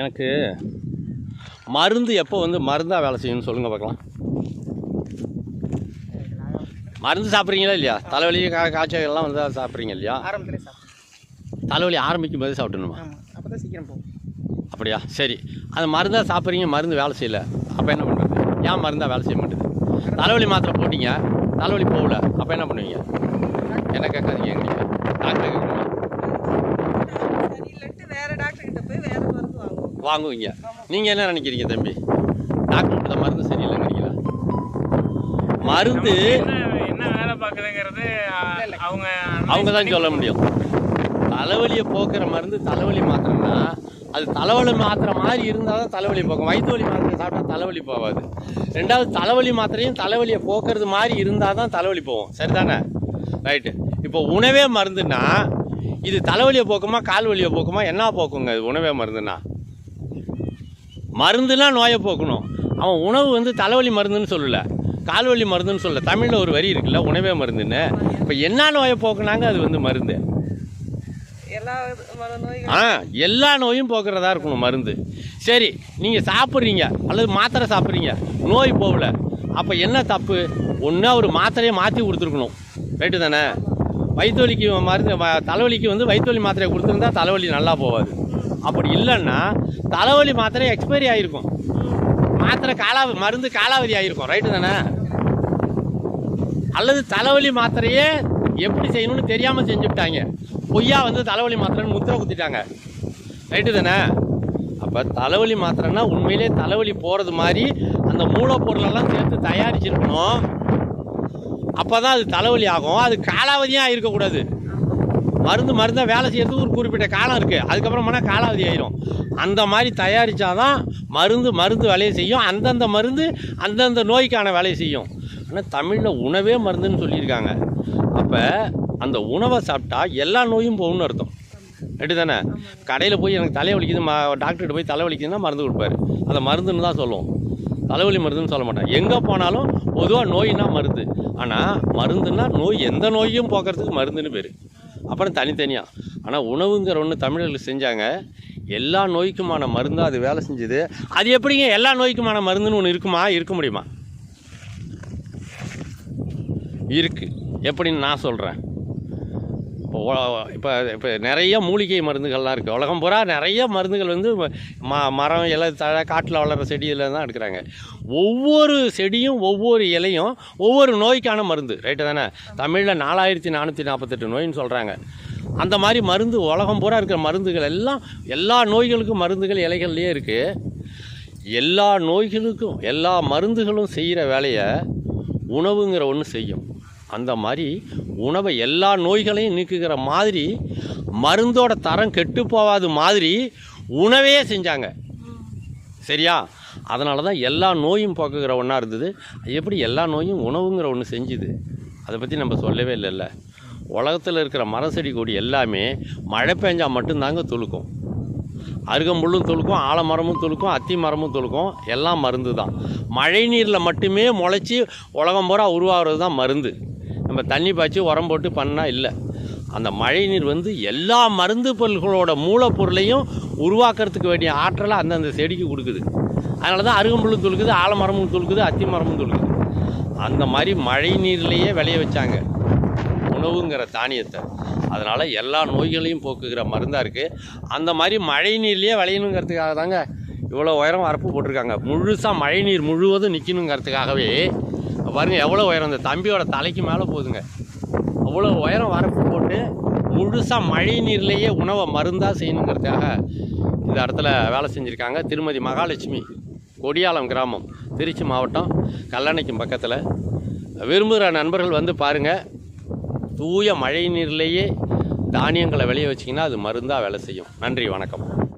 எனக்கு மருந்து எப்போ வந்து மருந்தாக வேலை செய்யணும்னு சொல்லுங்கள் பார்க்கலாம். மருந்து சாப்பிட்றீங்களா இல்லையா? தலைவலி கா காய்ச்சல் எல்லாம் வந்து சாப்பிட்றீங்க இல்லையா? தலைவலி ஆரம்பிக்கும் போது அப்போ தான் சீக்கிரம் போகும். அப்படியா? சரி. அந்த மருந்தாக சாப்பிட்றீங்க மருந்து வேலை செய்யல. அப்போ என்ன பண்ணுறது ஏன் மருந்தாக வேலை செய்ய மாட்டேது? தலைவலி மாத்திரை போட்டீங்க தலைவலி போகல. அப்போ என்ன பண்ணுவீங்க? என்ன கேட்காதீங்க எங்களுக்கு டாக்டர் கேட்கணுமா சரியில்லைன்ட்டு வேற டாக்டர் கிட்ட போய் வேற மருந்து வாங்குவோம் வாங்குவீங்க. நீங்கள் என்ன நினைக்கிறீங்க தம்பி? டாக்டர் கொடுத்த மருந்து சரியில்லை நினைக்கிறீங்களா? மருந்து என்ன என்ன வேலை பார்க்குதுங்கிறது அவங்க அவங்க தான் சொல்ல முடியும். தலைவலியை போக்குற மருந்து தலைவலி மாத்திரம்னா அது தலைவலி மாத்திரை மாதிரி இருந்தால் தான் தலைவலி போக்கும். வயிற்று வலி மாத்திரை சாப்பிட்டா தலைவலி போகாது. ரெண்டாவது தலைவலி மாத்திரையும் தலைவலியை போக்குறது மாதிரி இருந்தால் தான் தலைவலி போகும். சரிதானே? ரைட்டு. இப்போ உணவே மருந்துன்னா இது தலைவலியை போக்குமா கால் வலியை போக்குமா என்ன போக்குங்க இது உணவே மருந்துன்னா? மருந்துனா நோயை போக்கணும். அவன் உணவு வந்து தலைவலி மருந்துன்னு சொல்லலை. கால்வலி மருந்துன்னு சொல்லல. தமிழில் ஒரு வரி இருக்குல்ல உணவே மருந்துன்னு. இப்போ என்ன நோயை போக்குனாங்க? அது வந்து மருந்து. ஆ எல்லா நோயும் போக்குறதா இருக்கணும் மருந்து. சரி நீங்கள் சாப்பிட்றீங்க அல்லது மாத்திரை சாப்பிட்றீங்க நோய் போகல. அப்போ என்ன தப்பு? ஒன்றா ஒரு மாத்திரையை மாற்றி கொடுத்துருக்கணும். ரைட்டு தானே? வயிற்று வலிக்கு மருந்து தலைவலிக்கு வந்து வயிற்று வலி மாத்திரையை கொடுத்துருந்தா தலைவலி நல்லா போகாது அப்படி இல்லைன்னா தலைவலி மாத்திரை எக்ஸ்பைரி ஆகிருக்கும் மாத்திரை காலாவதி மருந்து காலாவதி ஆகிருக்கும் ரைட்டு தானே? அல்லது தலைவலி மாத்திரையே எப்படி செய்யணும்னு தெரியாமல் செஞ்சுவிட்டாங்க பொய்யா வந்து தலைவலி மாத்திரைன்னு முத்திரை குத்திட்டாங்க. ரைட்டு தானே? அப்போ தலைவலி மாத்திரைன்னா உண்மையிலே தலைவலி போகிறது மாதிரி அந்த மூலப்பொருளெல்லாம் சேர்த்து தயாரிச்சிருக்கணும். அப்போ தான் அது தலைவலி ஆகும். அது காலாவதியாக இருக்கக்கூடாது. மருந்து மருந்தாக வேலை செய்யறதுக்கு ஒரு குறிப்பிட்ட காலம் இருக்குது அதுக்கப்புறமானா காலாவதி ஆயிரும். அந்த மாதிரி தயாரித்தாதான் மருந்து மருந்து வேலையை செய்யும். அந்தந்த மருந்து அந்தந்த நோய்க்கான வேலையை செய்யும். ஆனால் தமிழில் உணவே மருந்துன்னு சொல்லியிருக்காங்க. அப்போ அந்த உணவை சாப்பிட்டா எல்லா நோயும் போகும்னு அர்த்தம். அப்படி தானே? கடையில் போய் எனக்கு தலை வலிக்குது ம டாக்டர்கிட்ட போய் தலை வலிக்குதுன்னா மருந்து கொடுப்பாரு. அதை மருந்துன்னு தான் சொல்லுவோம். தலைவலி மருந்துன்னு சொல்ல மாட்டேன் எங்கே போனாலும் பொதுவாக நோயின்னா மருந்து. ஆனால் மருந்துன்னா நோய் எந்த நோயும் போக்குறதுக்கு மருந்துன்னு பேர். அப்புறம் தனித்தனியாக ஆனால் உணவுங்கிற ஒன்று தமிழர்கள் செஞ்சாங்க. எல்லா நோய்க்குமான மருந்தாக அது வேலை செஞ்சுது. அது எப்படிங்க எல்லா நோய்க்குமான மருந்துன்னு ஒன்று இருக்குமா? இருக்க முடியுமா? இருக்குது எப்படின்னு நான் சொல்கிறேன் இப்போ இப்போ இப்போ நிறைய மூலிகை மருந்துகள்லாம் இருக்குது உலகம் பூரா நிறைய மருந்துகள் வந்து ம மரம் இலை தழை காட்டில் வளர்கிற செடியில் தான் எடுக்கிறாங்க. ஒவ்வொரு செடியும் ஒவ்வொரு இலையும் ஒவ்வொரு நோய்க்கான மருந்து. ரைட்டு தானே? தமிழில் நாலாயிரத்தி நானூற்றி நாற்பத்தெட்டு நோயின்னு சொல்கிறாங்க அந்த மாதிரி மருந்து உலகம் பூரா இருக்கிற மருந்துகள் எல்லாம் எல்லா நோய்களுக்கும் மருந்துகள் இலைகள்லேயே இருக்குது எல்லா நோய்களுக்கும் எல்லா மருந்துகளும் செய்கிற வேலையை உணவுங்கிற ஒன்று செய்யும். அந்த மாதிரி உணவை எல்லா நோய்களையும் நீக்குகிற மாதிரி மருந்தோட தரம் கெட்டு போகாத மாதிரி உணவே செஞ்சாங்க. சரியா? அதனால தான் எல்லா நோயும் போக்குகிற ஒன்றா இருந்தது. எப்படி எல்லா நோயும் உணவுங்கிற ஒன்று செஞ்சுது? அதை பற்றி நம்ம சொல்லவே இல்லைல்ல. உலகத்தில் இருக்கிற மரம் செடி கொடி எல்லாமே மழை பெஞ்சால் மட்டும்தாங்க துளுக்கும் அருகம்புல்லும் துளுக்கும் ஆலமரமும் துளுக்கும் அத்தி மரமும் துளுக்கும் எல்லாம் மருந்து தான் மழை நீரில் மட்டுமே முளைச்சி உலகம் பூரா உருவாகிறது தான் மருந்து. நம்ம தண்ணி பாய்ச்சி உரம் போட்டு பண்ணால் இல்லை. அந்த மழை நீர் வந்து எல்லா மருந்து பொருள்களோட மூலப்பொருளையும் உருவாக்குறதுக்கு வேண்டிய ஆற்றலை அந்தந்த செடிக்கு கொடுக்குது. அதனால தான் அருகம்புல்லும் தொழுக்குது ஆலமரமும் தொழுக்குது அத்தி மரமும் தொழுக்குது அந்த மாதிரி மழை நீர்லேயே விளைய வச்சாங்க. உணவுங்கிற தானியத்தை. அதனால் எல்லா நோய்களையும் போக்குகிற மருந்தாக இருக்குது அந்த மாதிரி மழை நீர்லேயே விளையணுங்கிறதுக்காக தாங்க இவ்வளோ உயரம் வரப்பு போட்டிருக்காங்க. முழுசாக மழை நீர் முழுவதும் நிற்கணுங்கிறதுக்காகவே பாருங்கள் எவ்வளோ உயரம். இந்த தம்பியோட தலைக்கு மேலே போகுதுங்க அவ்வளோ உயரம் வரப்பு போட்டு முழுசாக மழை நீர்லேயே உணவை மருந்தாக செய்யணுங்கிறதுக்காக இந்த இடத்துல வேலை செஞ்சுருக்காங்க. திருமதி மகாலட்சுமி கொடியாலம் கிராமம் திருச்சி மாவட்டம் கல்லணைக்கும் பக்கத்தில். விரும்புகிற நண்பர்கள் வந்து பாருங்கள் தூய மழை நீர்லேயே தானியங்களை விளைய வச்சிங்கன்னா அது மருந்தாக வேலை செய்யும். நன்றி வணக்கம்.